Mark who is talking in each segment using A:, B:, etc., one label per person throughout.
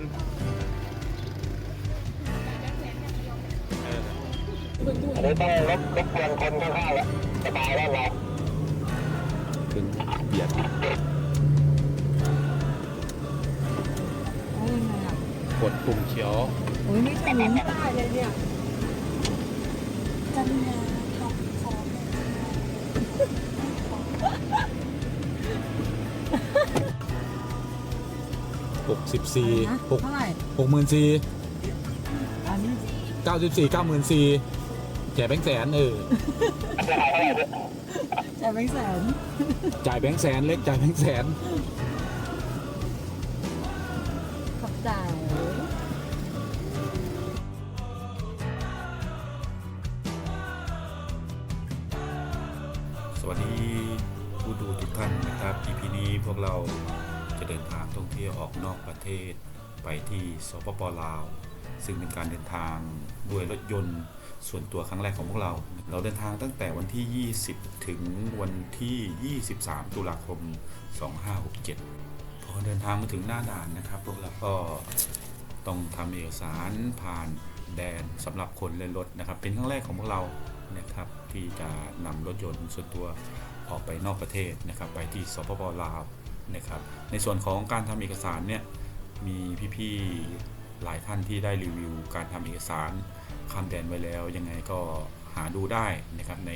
A: นอั
B: นนี้ต้องรบรบกวนคนข้างๆแล้วสบายแล้วเรา
A: ถึงเบียด
C: เอายังไงอะ
A: กดปุ่มเขียว
C: โอ้ยไม่ถึงไม่ได้เลยเนี่ย
D: จันยาขับของ เลย
A: หกสิบสี่
C: นะ
A: หก
C: เท่าไหร่
A: หกหมื่นสี่
C: อันนี้
A: เก้าสิบสี่เก้าหมื่นสี่แจกแบงค์แสนเออ
C: จ่ายแบงค์แสน
A: จ่ายแบงค์แสนเล็กจ่ายแบงค์แสน สปปลาว ซึ่งเป็นการเดินทางด้วยรถยนต์ส่วนตัวครั้งแรกของพวกเรา เราเดินทางตั้งแต่วันที่ 20 ถึงวันที่ 23 ตุลาคม 2567 พอเดินทางมาถึงหน้าด่านนะครับ พวกเราก็ต้องทำเอกสารผ่านแดนสำหรับคนเล่นรถนะครับ เป็นครั้งแรกของพวกเรานะครับที่จะนำรถยนต์ส่วนตัวออกไปนอกประเทศนะครับ ไปที่สปปลาวนะครับ ในส่วนของการทำเอกสารเนี่ย มีพี่ๆ หลายท่านที่ได้รีวิวการทำเอกสารข้ามแดนไว้แล้ว ยังไงก็หาดูได้นะครับใน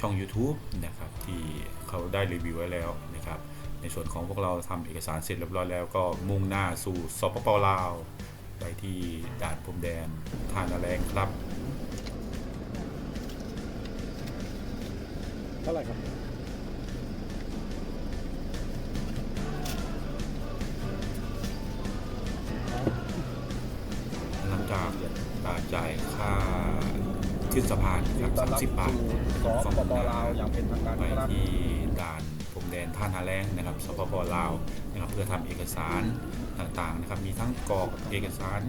A: ช่อง YouTube นะครับที่เขาได้รีวิวไว้แล้วนะครับในส่วนของพวกเราทำเอกสารเสร็จเรียบร้อยแล้วก็มุ่งหน้าสู่สปปลาวไปที่ด่านพรมแดนท่านาแรงครับ
B: เท่าไหร่ครับ
A: สะพานครับ
B: ต้อนรับ
A: 30บาท
B: สู่ส
A: ฝั่ง
B: ปปลาวอย่างเป็นทางการ
A: ไป
B: ครับ
A: ที่ด่านพรมแดนท่านาแรงนะครับสปปลาวนะครับเพื่อทำเอกสารต่างๆนะครับมีทั้งกรอกเอกสาร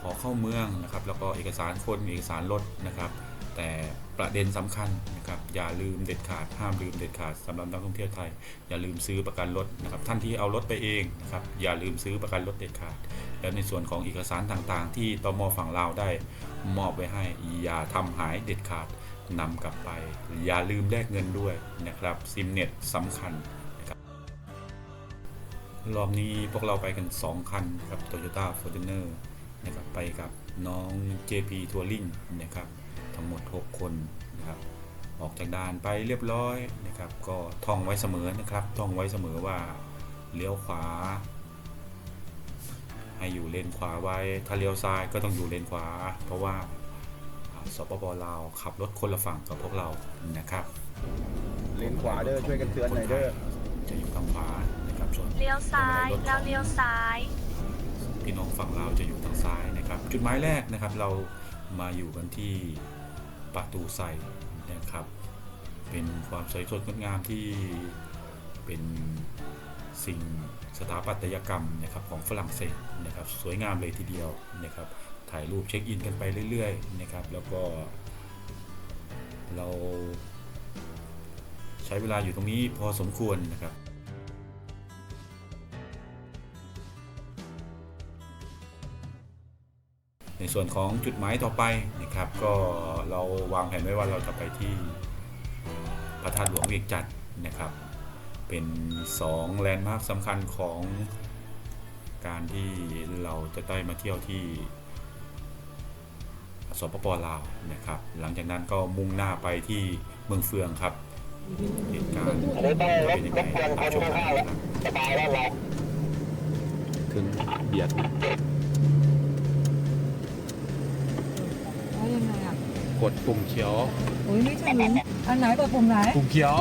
A: ขอเข้าเมืองนะครับแล้วก็เอกสารคนเอกสารรถนะครับ แต่ประเด็นสำคัญนะครับอย่าลืมเด็ดขาดห้ามลืมเด็ดขาดสำหรับนักท่องเที่ยวไทย อย่าลืมซื้อประกันรถนะครับท่านที่เอารถไปเองนะครับอย่าลืมซื้อประกันรถเด็ดขาด แล้วในส่วนของเอกสารต่างๆ ที่ตมฝั่งลาวได้มอบไว้ให้อย่าทำหายเด็ดขาดนำกลับไป อย่าลืมแลกเงินด้วยนะครับซิมเน็ตสำคัญนะครับรอบนี้พวกเราไปกัน 2 คันครับ Toyota Fortuner นะครับไปกับน้อง JP Touring นะครับ ทั้งหมด 6 คนนะครับ ออกจากด่านไปเรียบร้อยนะครับ ก็ท่องไว้เสมอนะครับท่องไว้เสมอว่าเลี้ยวขวา ให้อยู่เลนขวาไว้ถ้าเลี้ยวซ้ายก็ต้องอยู่เลนขวา เพราะว่าอ่าสปปลาวขับรถคนละฝั่งกับพวกเรานะครับ
B: เลนขวาเด้อช่วยกันเตือนหน่อยเด้อ
A: จะอยู่ทางขวานะครับส่วน
D: เลี้ยวซ้าย
A: รถของ
D: แล้วเลี้ยวซ้าย
A: พี่น้องฝั่งลาวจะอยู่ทางซ้ายนะครับ จุดหมายแรกนะครับ เรามาอยู่กันที่ ประตูไซนะครับ เป็นความสวยสดงดงามที่เป็นสิ่งสถาปัตยกรรมนะครับของฝรั่งเศสนะครับ สวยงามเลยทีเดียวนะครับ ถ่ายรูปเช็คอินกันไปเรื่อยๆนะครับ แล้วก็เราใช้เวลาอยู่ตรงนี้พอสมควรนะครับ ในส่วนของจุดหมายต่อไปนะครับ ก็เราวางแผนไว้ว่าเราจะไปที่พระธาตุหลวงเวียงจันทร์นะครับ เป็น2แลนด์มาร์คสำคัญของการที่เราจะได้มาเที่ยวที่สปปลาวนะครับ หลังจากนั้นก็มุ่งหน้าไปที่เมืองเฟืองครับเหตุการณ์
B: อันนี้ต้องรบ
A: เป็นยัง
B: ร
A: ไง
B: บกวนคน
A: ชมกั
B: ข้างๆแล้ว
A: น
B: สบายแล้วเรา
A: ถึงเบียด
C: เอายังไงอะ
A: ก ดปุ่มเขียว
C: โอ้ยไม่ถึงอันไหนกดปุ่มไหน
A: ปุ่มเขียว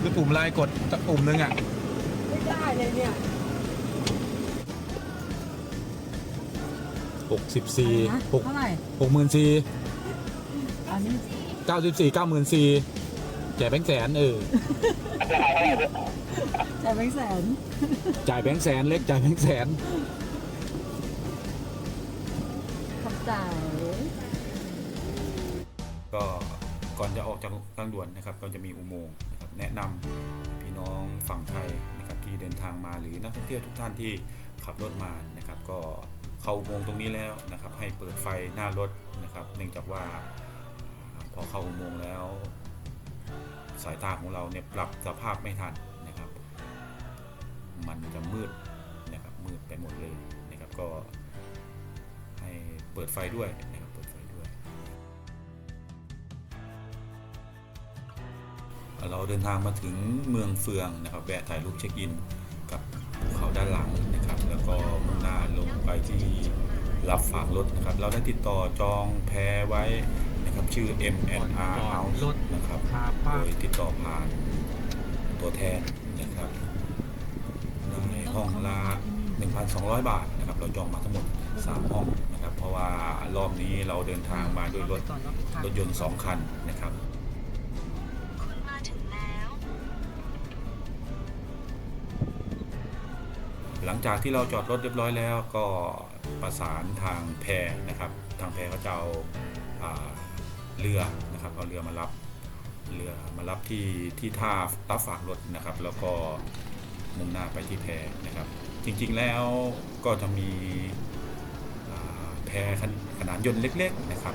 A: หรือปุ่มลายกดสักปุ่มนึงอะ
C: ไม่ได้เลยเนี่ย
A: หกสิบสี่
C: นะ
A: หก
C: เท่าไหร่
A: หกหมื่นสี่
C: อันนี้
A: เก้าสิบสี่เก้าหมื่นสี่แจกแบงค์แสนเออ
C: จ่ายแบงค์แสน
A: จ่ายแบงค์แสนเล็กจ่ายแบงค์แสน ก็ก่อนจะออกจากทางด่วนนะครับ ก็จะมีอุโมงค์นะครับแนะนำพี่น้องฝั่งไทยนะครับที่เดินทางมาหรือนักท่องเที่ยวทุกท่านที่ขับรถมานะครับ ก็เข้าอุโมงค์ตรงนี้แล้วนะครับ ให้เปิดไฟหน้ารถนะครับ เนื่องจากว่าพอเข้าอุโมงค์แล้ว สายตาของเราเนี่ยปรับสภาพไม่ทันนะครับ มันจะมืดนะครับมืดไปหมดเลยนะครับก็ให้เปิดไฟด้วย เราเดินทางมาถึงเมืองเฟืองนะครับแวะถ่ายรูปเช็คอินกับภูเขาด้านหลังนะครับ แล้วก็มุ่งหน้าลงไปที่รับฝากรถนะครับ เราได้ติดต่อจองแพรไว้นะครับชื่อ M&R House นะครับโดยติดต่อผ่านตัวแทนนะครับในห้องละ1,200 บาทนะครับเราจองมาทั้งหมด 3 ห้องนะครับ เพราะว่ารอบนี้เราเดินทางมาด้วยรถรถยนต์ 2 คันนะครับ หลังจากที่เราจอดรถเรียบร้อยแล้วก็ประสานทางแพนะครับ ทางแพก็จะเอาอาเรือนะครับเอาเรือมารับเรือมารับที่ที่ท่ารับฝากรถนะครับ แล้วก็มุ่งหน้าไปที่แพนะครับ จริงๆแล้วก็จะมีแพขนขนาดยนต์เล็ก ๆนะครับ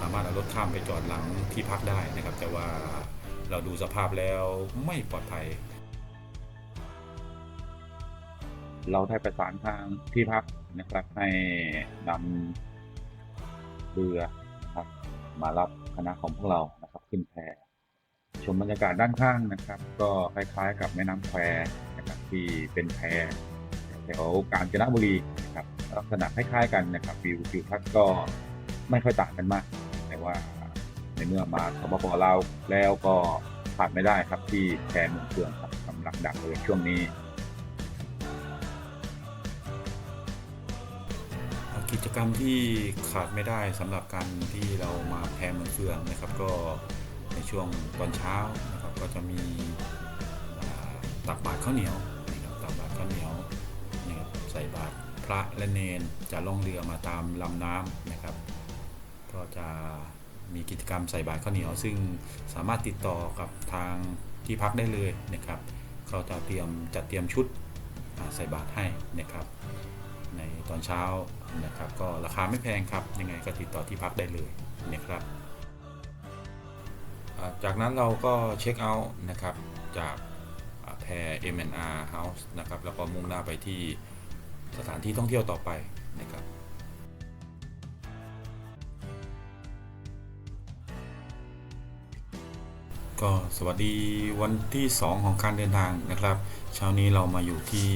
A: สามารถเอารถข้ามไปจอดหลังที่พักได้นะครับ แต่ว่าเราดูสภาพแล้วไม่ปลอดภัย เราได้ประสานทางที่พักนะครับให้นำเรือครับมารับคณะของพวกเรานะครับขึ้นแพชมบรรยากาศด้านข้างนะครับ ก็คล้ายๆ กับแม่น้ำแควนะครับที่เป็นแพแถวกาญจนบุรีนะครับลักษณะคล้ายๆกันนะครับวิวทิวทัศน์ก็ไม่ค่อยต่างกันมาก แต่ว่าในเมื่อมาสปปลาวแล้วก็ขาดไม่ได้ครับที่แพเมืองเฟืองครับกำลังดังเลยช่วงนี้ กรรมที่ขาดไม่ได้สำหรับการที่เรามาแพรเมืองเฟืองนะครับ ก็ในช่วงตอนเช้านะครับก็จะมีตักบาตรข้าวเหนียวนะครับตักบาตรข้าวเหนียวนะครับใส่บาตรพระและเนนจะล่องเรือมาตามลำน้ำนะครับ ก็จะมีกิจกรรมใส่บาตรข้าวเหนียว ซึ่งสามารถติดต่อกับทางที่พักได้เลยนะครับเขาจะเตรียมจัดเตรียมชุดใส่บาตรให้นะครับ ในตอนเช้า นะครับก็ราคาไม่แพงครับ ยังไงก็ติดต่อที่พักได้เลยนะครับจากนั้นเราก็เช็คเอาท์นะครับจากอ่าแพร M&R House นะครับแล้วก็มุ่งหน้าไปที่สถานที่ท่องเที่ยวต่อไปนะครับก็สวัสดีวันที่ 2 ของการเดินทางนะครับ เช้านี้เรามาอยู่ที่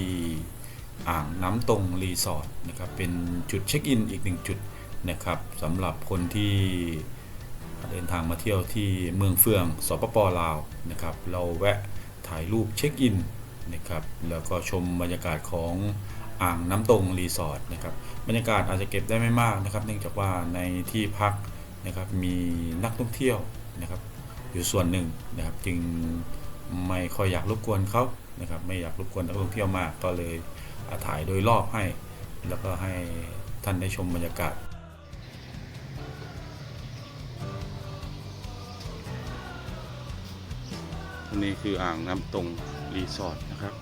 A: อ่างน้ำตรงรีสอร์ทนะครับเป็นจุดเช็คอินอีกหนึ่งจุดนะครับสำหรับคนที่เดินทางมาเที่ยวที่เมืองเฟืองสปปลาวนะครับเราแวะถ่ายรูปเช็คอินนะครับแล้วก็ชมบรรยากาศของอ่างน้ำตรงรีสอร์ทนะครับบรรยากาศอาจจะเก็บได้ไม่มากนะครับ เนื่องจากว่าในที่พักนะครับมีนักท่องเที่ยวนะครับอยู่ส่วนหนึ่งนะครับจึงไม่ค่อยอยากรบกวนเขานะครับไม่อยากรบกวนนักท่องเที่ยวมากก็เลย ถ่ายโดยรอบให้ แล้วก็ให้ท่านได้ชมบรรยากาศนี่คืออ่างน้ำตรงรีสอร์ทนะครับ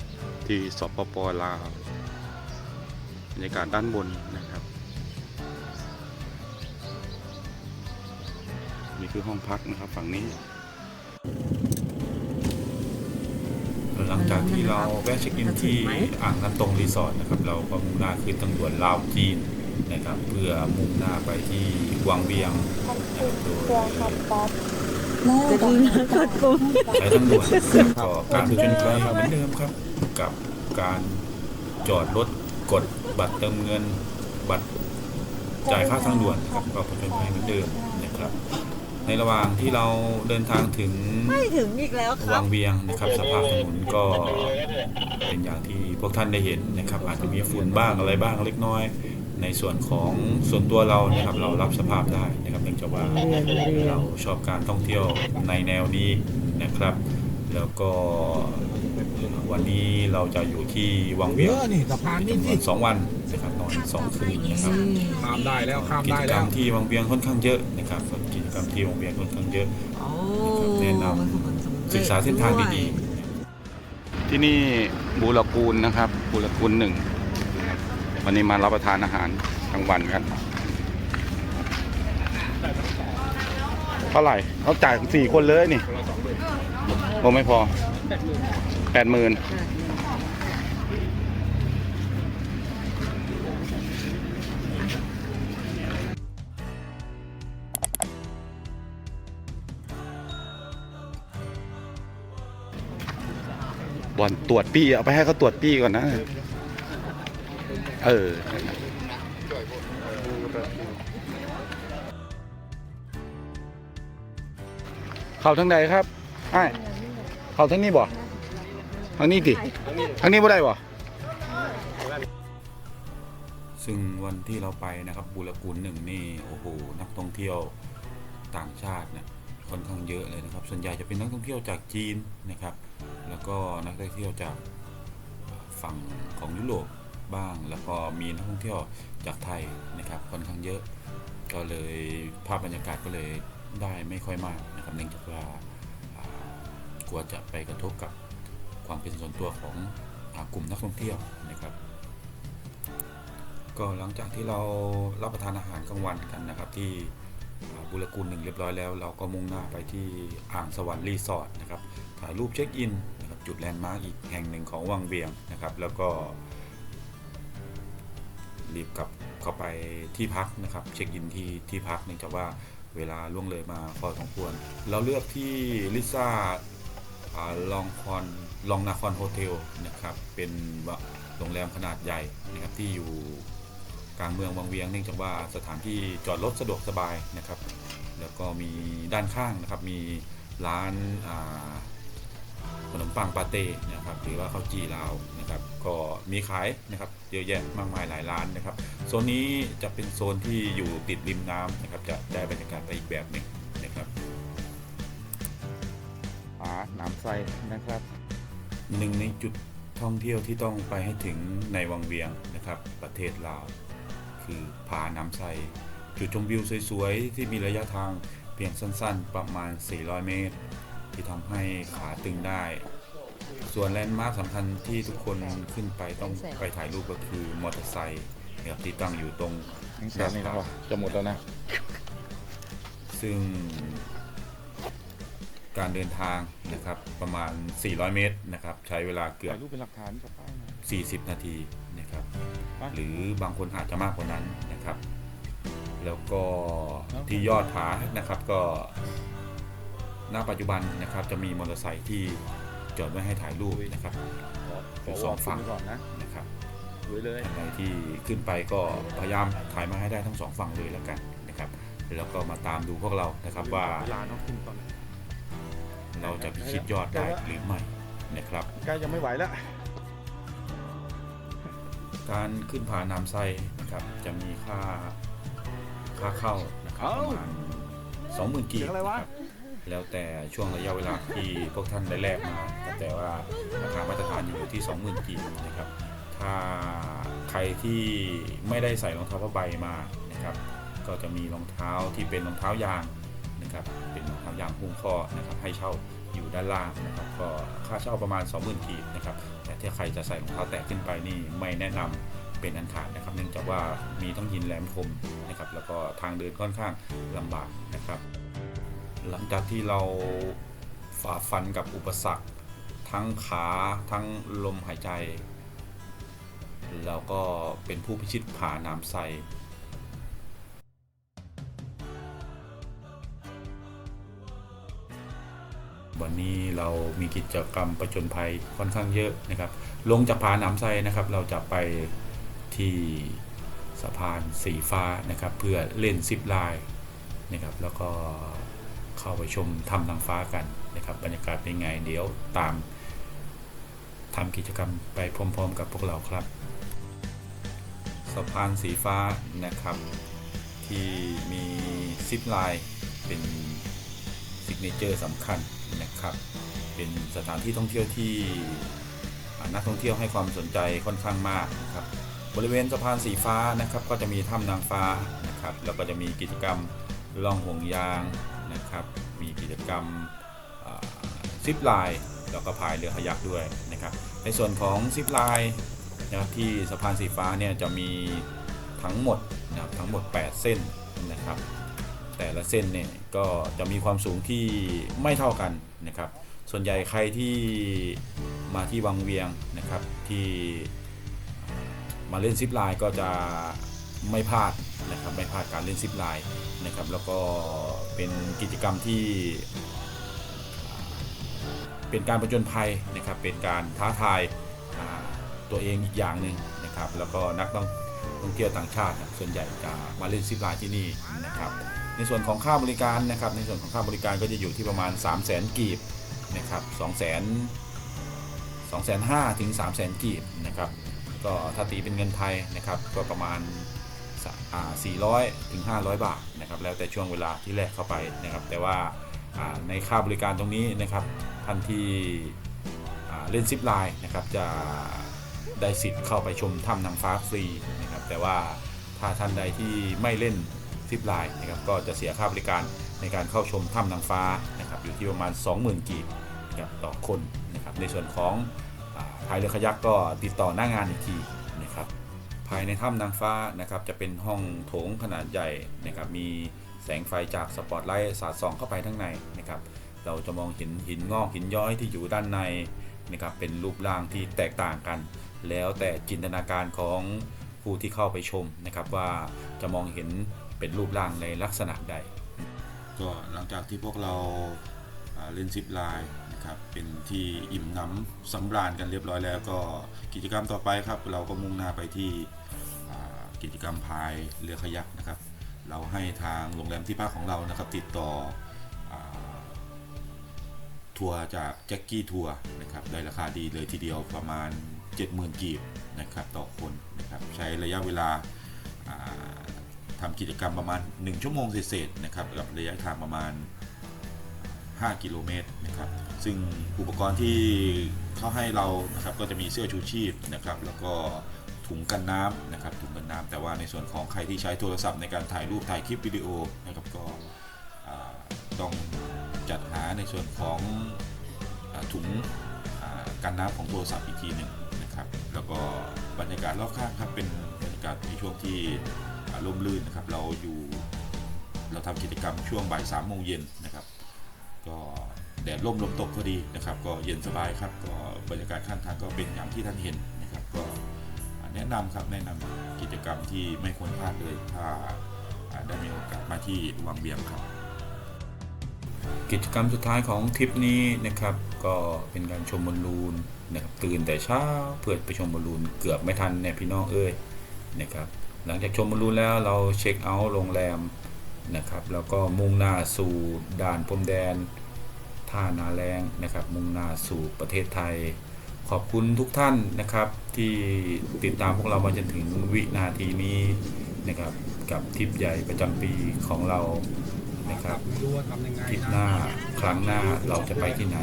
A: ที่สปปลาวบรรยากาศด้านบนนะครับ นี่คือห้องพักนะครับฝั่งนี้ หลังจากที่เราแวะเช็คอินที่อ่างน้ำตรงรีสอร์ทนะครับ เราก็มุ่งหน้าขึ้นทางด่วนลาวจีนนะครับ เพื่อมุ่งหน้าไปที่วังเวียงนะครับโดย
C: จะดูนะกดปุ่ม
A: ใช้ทางด่วนนะครับก็การผจญภัยเหมือนเดิมครับ กับการจอดรถกดบัตรเติมเงินบัตรจ่ายค่าทางด่วนนะครับก็ผจญภัยเหมือนเดิมนะครับ ในระหว่างที่เราเดินทางถึง
C: ไม่ถึงอีกแล้วครั
A: วั
C: บ
A: งเวียงนะครับ สภาพถนนก็เป็นอย่างที่พวกท่านได้เห็นนะครับ อาจจะมีฝุ่นบ้างอะไรบ้างเล็กน้อย ในส่วนของส่วนตัวเรานะครับเรารับสภาพได้นะครับเนื่องจากว่าเราชอบการท่องเที่ยวในแนวนี้นะครับ แล้วก็วันนี้เราจะอยู่ที่วังเวียง
E: เออนี่สะพานนี่
A: จำน
E: สิ
A: วนสองวัน นะครับนอนสองคืนนะครับ
E: ข้ามได้แล้วข้าม
A: กิ
E: ได้
A: จกร
E: แล้
A: ร
E: ว
A: มที่วังเวียงค่อนข้างเยอะนะครับกิจกรรมที่วังเวียงค่อนข้างเยอะ
C: โอ้
A: แนะนำศึกษาเส้นทางดีๆ ที่นี่บูรกูลนะครับ บูรกูลหนึ่งนะครับวันนี้มารับประทานอาหารกลางวันกันเท่าไหร่เขาจ่ายสี่คนเลยนี่โอ้ไม่พอแปดหมื่น บอลตรวจปี้เอาไปให้เขาตรวจปี้ก่อนนะ เออเข้าทางใดครับไอ้เข้าทางนี้บ่ทางนี้ดิทางนี้บ่ได้บ่ซึ่งวันที่เราไปนะครับบุรกูลหนึ่งนี่โอ้โหนักท่องเที่ยวต่างชาติเนี่ยค่อนข้างเยอะเลยนะครับ ส่วนใหญ่จะเป็นนักท่องเที่ยวจากจีนนะครับ แล้วก็นักท่องเที่ยวจากฝั่งของยุโรปบ้าง แล้วก็มีนักท่องเที่ยวจากไทยนะครับค่อนข้างเยอะ ก็เลยภาพบรรยากาศก็เลยได้ไม่ค่อยมากนะครับเนื่องจากว่ากลัวจะไปกระทบกับความเป็นส่วนตัวของอกลุ่มนักท่องเที่ยวนะครับก็หลังจากที่เรารับประทานอาหารกลางวันกันนะครับ ที่บุรกูลหนึ่งเรียบร้อยแล้ว เราก็มุ่งหน้าไปที่อ่างสวรรค์รีสอร์ทนะครับถ่ายรูปเช็คอิน จุดแลนด์มาร์กอีกแห่งหนึ่งของวังเวียงนะครับ แล้วก็ รีบกลับเข้าไปที่พักนะครับ เช็คอินที่ที่พักเนื่องจากว่าเวลาล่วงเลยมาพอสมควร เราเลือกที่ลิซ่าลองคอนลองนาคอนโฮเทลนะครับเป็นโรงแรมขนาดใหญ่นะครับที่อยู่กลางเมืองวังเวียงเนื่องจากว่าสถานที่จอดรถสะดวกสบายนะครับ แล้วก็มีด้านข้างนะครับมีร้านอ่า ขนมปังปาเต้นะครับหรือว่าข้าวจี่ลาวนะครับก็มีขายนะครับเยอะแยะมากมายหลายร้านนะครับโซนนี้จะเป็นโซนที่อยู่ติดริมน้ำนะครับจะได้บรรยากาศไปอีกแบบหนึ่งนะครับผาน้ำไซนะครับหนึ่งในจุดท่องเที่ยวที่ต้องไปให้ถึงในวังเวียงนะครับ ประเทศลาวคือผาน้ำไซจุดชมวิวสวยๆที่มีระยะทางเพียงสั้นๆ ประมาณ 400 เมตร ที่ทำให้ขาตึงได้ ส่วนแลนด์มาร์คสำคัญที่ทุกคนขึ้นไปต้องไปถ่ายรูปก็คือมอเตอร์ไซค์นะครับที่ตั้งอยู่ตรง
E: แสนนี่แล้ววะจะหมดแล้วนะ
A: ซึ่ง การเดินทางนะครับประมาณ 400 เมตรนะครับ ใช้เวลาเกือ
E: ถ่า
A: บ
E: ยรูปเป็นหลักฐานกับป้ายหน่อย
A: 40 นาทีนะครับ
E: อะ
A: หรือบางคนอาจจะมากกว่านั้นนะครับ แล้วก็
E: ครับ
A: ที่ยอดผานะครับก็ ณปัจจุบันนะครับจะมีมอเตอร์ไซค์ที่จอดไว้ให้ถ่ายรูปนะครับ
E: ขอ
A: เป็นสองฝั่ง
E: ขวร์มไว้ก่อนนะ
A: นะครับ
E: สวยเลย
A: ท่านใดที่ขึ้นไปก็พยายามถ่ายมาให้ได้ทั้งสองฝั่งเลยแล้วกันนะครับ แล้วก็มาตามดูพวกเรานะครับว่า
E: เวลาต้องขึ้นตอนไหน
A: เราจะพิชิตยอดได้หรือไม่นะครับ
E: ใกล้จะไม่ไหวแล้ว
A: การขึ้นผาน้ำไซนะครับจะมีค่าค่าเข้านะครับประมาณ20,000กีบนะครับ แล้วแต่ช่วงระยะเวลาที่พวกท่านได้แลกมา แต่ว่าราคามาตรฐานอยู่ที่ 20,000กีบนะครับ ถ้าใครที่ไม่ได้ใส่รองเท้าผ้าใบมานะครับ ก็จะมีรองเท้าที่เป็นรองเท้ายางนะครับ เป็นรองเท้ายางหุ้มข้อนะครับ ให้เช่าอยู่ด้านล่างนะครับ ก็ค่าเช่าประมาณ 20,000กีบนะครับ แต่ถ้าใครจะใส่รองเท้าแตะขึ้นไปนี่ไม่แนะนำเป็นอันขาดนะครับ เนื่องจากว่ามีทั้งหินแหลมคมนะครับ แล้วก็ทางเดินค่อนข้างลำบากนะครับ หลังจากที่เราฝ่าฟันกับอุปสรรค ทั้งขาทั้งลมหายใจ เราก็เป็นผู้พิชิตผาน้ำไซวันนี้เรามีกิจกรรมประจนภัยค่อนข้างเยอะนะครับ ลงจากผาหนามไซนะครับ เราจะไปที่สะพานสีฟ้านะครับ เพื่อเล่นซิปไลน์นะครับ แล้วก็ เข้าไปชมถ้ำนางฟ้ากันนะครับบรรยากาศเป็นไงเดี๋ยวตามทำกิจกรรมไปพร้อมๆ กับพวกเราครับสะพานสีฟ้านะครับ ที่มีซิปไลน์เป็นซิกเนเจอร์สำคัญนะครับ เป็นสถานที่ท่องเที่ยวที่นักท่องเที่ยวให้ความสนใจค่อนข้างมากนะครับบริเวณสะพานสีฟ้านะครับ ก็จะมีถ้ำนางฟ้านะครับ แล้วก็จะมีกิจกรรมล่องห่วงยาง กิจกรรมซิปไลน์แล้วก็พายเรือขยักด้วยนะครับในส่วนของซิปไลน์นะครับที่สะพานสีฟ้าเนี่ยจะมีทั้งหมดนะครับทั้งหมด 8 เส้นนะครับ แต่ละเส้นเนี่ยก็จะมีความสูงที่ไม่เท่ากันนะครับ ส่วนใหญ่ใครที่มาที่วังเวียงนะครับที่มาเล่นซิปไลน์ก็จะไม่พลาด นะครับไม่พลาดการเล่นซิปไลน์นะครับแล้วก็เป็นกิจกรรมที่ เป็นการประจนภัยนะครับเป็นการท้าทายตัวเองอีกอย่างหนึ่งนะครับแล้วก็นักท่องท่องเที่ยวต่างชาติส่วนใหญ่จะมาเล่นซิปไลน์ที่นี่นะครับในส่วนของค่าบริการนะครับในส่วนของค่าบริการก็จะอยู่ที่ประมาณ 3 0 0 0 0 0กีบนะครับ2 0 0 0 0 2 5 0 0 0ถึง3 0 0 0 0กีบนะครับก็ถ้าตีเป็นเงินไทยนะครับก็ประมาณ 400ถึง500 บาทนะครับแล้วแต่ช่วงเวลาที่แลกเข้าไปนะครับแต่ว่าในค่าบริการตรงนี้นะครับท่านที่เล่นซิปไลน์นะครับจะได้สิทธิ์เข้าไปชมถ้ำนางฟ้าฟรีนะครับแต่ว่าถ้าท่านใดที่ไม่เล่นซิปไลน์นะครับก็จะเสียค่าบริการในการเข้าชมถ้ำนางฟ้านะครับอยู่ที่ประมาณ 20,000 กีบนะครับต่อคนนะครับในส่วนของอาภายเรือขยักก็ติดต่อหน้างานอีกทีนะครับ ภายในถ้ำนางฟ้านะครับจะเป็นห้องโถงขนาดใหญ่นะครับมีแสงไฟจากสปอตไลท์สาดส่องเข้าไปทั้งในนะครับเราจะมองเห็นหินงอกหินย้อยที่อยู่ด้านในนะครับเป็นรูปร่างที่แตกต่างกัน แล้วแต่จินตนาการของผู้ที่เข้าไปชมนะครับว่าจะมองเห็นเป็นรูปร่างในลักษณะใด ก็หลังจากที่พวกเราเล่นซิปไลน์นะครับเป็นที่อิ่มหน้ำสำราญกันเรียบร้อยแล้วก็กิจกรรมต่อไปครับ เราก็มุ่งหน้าไปที่ กิจกรรมพายเรือขยักนะครับ เราให้ทางโรงแรมที่พักของเรานะครับ ติดต่ออทัวร์จากแจ็คกี้ทัวร์นะครับได้ราคาดีเลยทีเดียวประมาณ 70,000 กีบนะครับต่อคนนะครับใช้ระยะเวลาทำกิจกรรมประมาณ 1 ชั่วโมงเศษนะครับกับระยะทางประมาณ 5 กิโลเมตรนะครับซึ่งอุปกรณ์ที่เขาให้เรานะครับก็จะมีเสื้อชูชีพนะครับ แล้วก็ ถุงกันน้ำนะครับถุงกันน้ำแต่ว่าในส่วนของใครที่ใช้โทรศัพท์ในการถ่ายรูปถ่ายคลิปวิดีโอนะครับก็ต้องจัดหาในส่วนของอถุงกันน้ำของโทรศัพท์อีกทีหนึ่งนะครับ แล้วก็บรรยากาศรอบข้างครับเป็นบรรยากาศในช่วงที่ร่มรื่นนะครับ เราอยู่เราทำกิจกรรมช่วงบ่ายสามโมงเย็นนะครับ ก็แดดร่มลมตกพอดีนะครับ ก็เย็นสบายครับก็บรรยากาศข้างทางก็เป็นอย่างที่ท่านเห็นนะครับก็ แนะนำครับแนะนำกิจกรรมที่ไม่ควรพลาดเลยถ้าอ่าได้มีโอกาสมาที่วังเบียงครับ กิจกรรมสุดท้ายของทริปนี้นะครับ ก็เป็นการชมบอลลูนนะครับตื่นแต่เช้าเพื่อไปชมบอลลูนเกือบไม่ทันเนี่ยพี่น้องเอ้ยนะครับ หลังจากชมบอลลูนแล้วเราเช็คเอาท์โรงแรมนะครับแล้วก็มุ่งหน้าสู่ด่านพรมแดนท่านาแรงนะครับ มุ่งหน้าสู่ประเทศไทย ขอบคุณทุกท่านนะครับ ที่ติดตามพวกเรามาจนถึงวินาทีนี้นะครับกับทริปใหญ่ประจำปีของเรานะครับทริปหน้าครั้งหน้าเราจะไปที่ไหน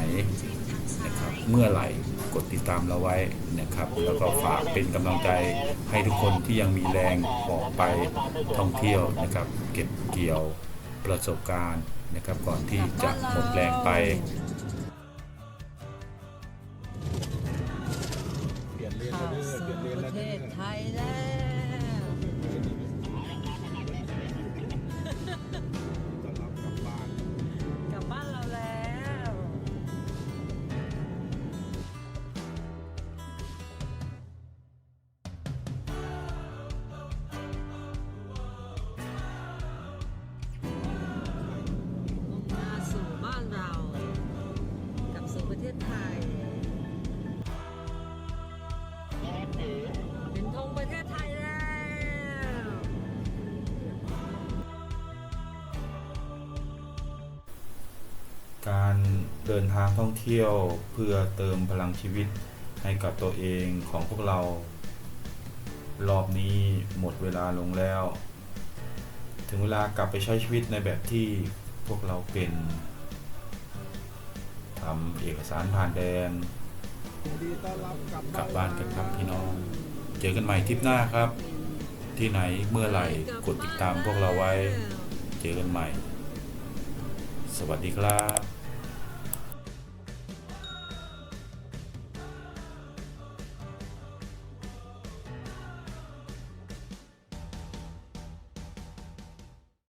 A: นะครับเมื่อไหร่กดติดตามเราไว้นะครับ แล้วก็ฝากเป็นกำลังใจให้ทุกคนที่ยังมีแรงออกไปท่องเที่ยวนะครับ เก็บเกี่ยวประสบการณ์นะครับ ก่อนที่จะหมดแรงไป
E: เป กา
C: รเดิ
A: นทางท่องเที่ยวเพื่อเติมพลังชีวิตให้กับตัวเองของพวกเรา รอบนี้หมดเวลาลงแล้ว ถึงเวลากลับไปใช้ชีวิตในแบบที่พวกเราเป็นทำเอกสารผ่านแดน
E: กลับ
A: กลับบ้านกันครับพี่น้อง เจอกันใหม่ทริปหน้าครับ ที่ไหนเมื่อไหร่กดติดตามพวกเราไว้ เจอกันใหม่ สวัสดีครับ